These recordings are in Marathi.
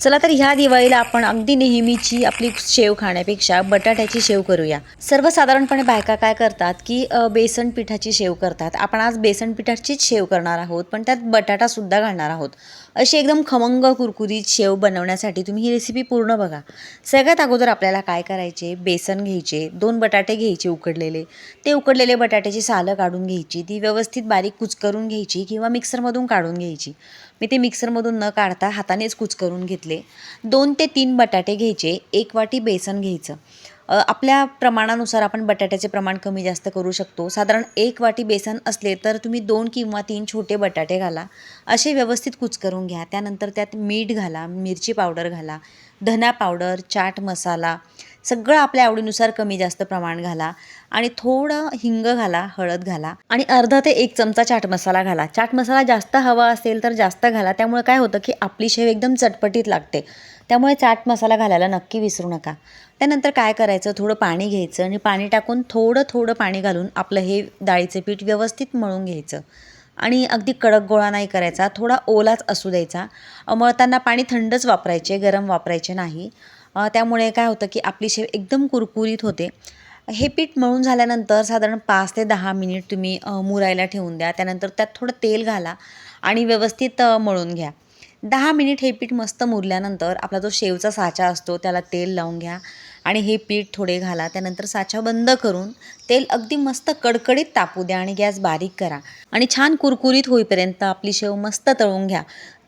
चला तर ह्या दिवाळीला आपण अगदी नेहमीची आपली शेव खाण्यापेक्षा बटाट्याची शेव करूया. सर्वसाधारणपणे बायका काय करतात की बेसन पिठाची शेव करतात. आपण आज बेसन पिठाचीच शेव करणार आहोत पण त्यात बटाटासुद्धा घालणार आहोत. अशी एकदम खमंग कुरकुरीत शेव बनवण्यासाठी तुम्ही ही रेसिपी पूर्ण बघा. सगळ्यात अगोदर आपल्याला काय करायचे? बेसन घ्यायचे दोन बटाटे घ्यायचे उकडलेले. ते उकडलेले बटाट्याची सालं काढून घ्यायची ती व्यवस्थित बारीक कुचकरून घ्यायची किंवा मिक्सरमधून काढून घ्यायची. मी ते मिक्सरमधून न काढता हातानेच कुचकरून घेतली. दोन ते तीन बटाटे घ्यायचे एक वाटी बेसन घ्यायचं. आपल्या प्रमाणानुसार आपण बटाट्याचे प्रमाण कमी जास्त करू शकतो. साधारण एक वाटी बेसन असले तर तुम्ही दोन किंवा तीन छोटे बटाटे घाला. असे व्यवस्थित कुचकरून घ्या. त्यानंतर त्यात मीठ घाला मिरची पावडर घाला धना पावडर चाट मसाला सगळं आपल्या आवडीनुसार कमी जास्त प्रमाण घाला आणि थोडं हिंग घाला हळद घाला आणि अर्धा ते एक चमचा चाट मसाला घाला. चाट मसाला जास्त हवा असेल तर जास्त घाला. त्यामुळे काय होतं की आपली शेव एकदम चटपटीत लागते. त्यामुळे चाट मसाला घालायला नक्की विसरू नका. त्यानंतर काय करायचं? थोडं पाणी घ्यायचं आणि पाणी टाकून थोडं थोडं पाणी घालून आपलं हे डाळीचं पीठ व्यवस्थित मळून घ्यायचं. आणि अगदी कडक गोळा नाही करायचा. थोडा ओलाच असू द्यायचा. मळताना पाणी थंडच वापरायचे गरम वापरायचे नाही. त्यामुळे काय होतं की आपली शेव एकदम कुरकुरीत होते. हे पीठ मळून झाल्यानंतर साधारण पाच ते दहा मिनिट तुम्ही मुरायला ठेवून द्या. त्यानंतर त्यात थोडं तेल घाला आणि व्यवस्थित मळून घ्या. दहा मिनिट हे पीठ मस्त मुरल्यानंतर आपला जो शेवचा साचा असतो त्याला तेल लावून घ्या. आणि हे पीठ थोडे घाला त्यानंतर साचा बंद करून तेल अगदी मस्त कडकडीत तापू द्या आणि गॅस बारीक करा. आणि छान कुरकुरीत होईपर्यंत आपली शेव मस्त तळून घ्या.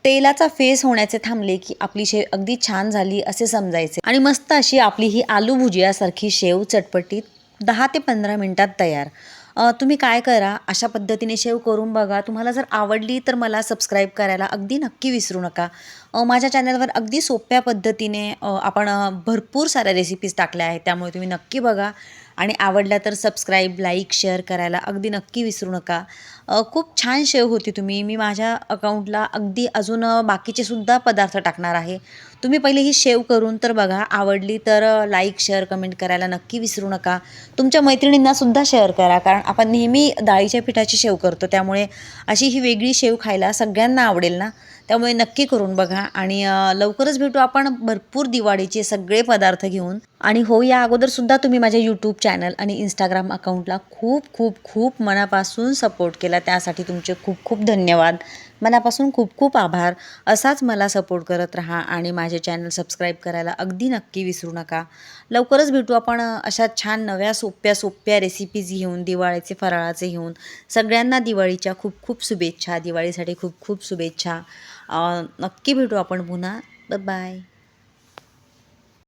तेलाचा फेस होण्याचे थांबले की आपली शेव अगदी छान झाली असे समजायचे. आणि मस्त अशी आपली ही आलू भुजियासारखी शेव चटपटीत दहा ते पंधरा मिनटात तयार. तुम्ही काय करा अशा पद्धतीने शेव करून बघा. तुम्हाला जर आवडली तर मला सबस्क्राईब करायला अगदी नक्की विसरू नका. माझ्या चॅनलवर अगदी सोप्या पद्धतीने आपण भरपूर साऱ्या रेसिपीज टाकल्या आहेत. त्यामुळे तुम्ही नक्की बघा. आणि आवडल्या तर सबस्क्राईब लाईक शेअर करायला अगदी नक्की विसरू नका. खूप छान शेव होती तुम्ही. मी माझ्या अकाउंटला अगदी अजून बाकीचे सुद्धा पदार्थ टाकणार आहे. तुम्ही पहिले ही शेव करून तर बघा आवडली तर लाईक शेअर कमेंट करायला नक्की विसरू नका. तुमच्या मैत्रिणींनासुद्धा शेअर करा कारण आपण नेहमी डाळीच्या पिठाची शेव करतो. त्यामुळे अशी ही वेगळी शेव खायला सगळ्यांना आवडेल ना? त्यामुळे नक्की करून बघा आणि लवकरच भेटू आपण भरपूर दिवाळीचे सगळे पदार्थ घेऊन. आणि हो या अगोदरसुद्धा तुम्ही माझ्या यूट्यूब चॅनल आणि इंस्टाग्राम अकाउंटला खूप खूप खूप मनापासून सपोर्ट केला. त्यासाठी तुमचे खूप खूप धन्यवाद. मनापासून खूप खूप आभार. असाच मला सपोर्ट करत राहा आणि माझ्या माझे चॅनल सबस्क्राईब करायला अगदी नक्की विसरू नका. लवकरच भेटू आपण अशा छान नव्या सोप्या सोप्या रेसिपीज घेऊन दिवाळीचे फराळाचे घेऊन. सगळ्यांना दिवाळीच्या खूप खूप शुभेच्छा दिवाळीसाठी खूप खूप शुभेच्छा. नक्की भेटू आपण पुन्हा. बाय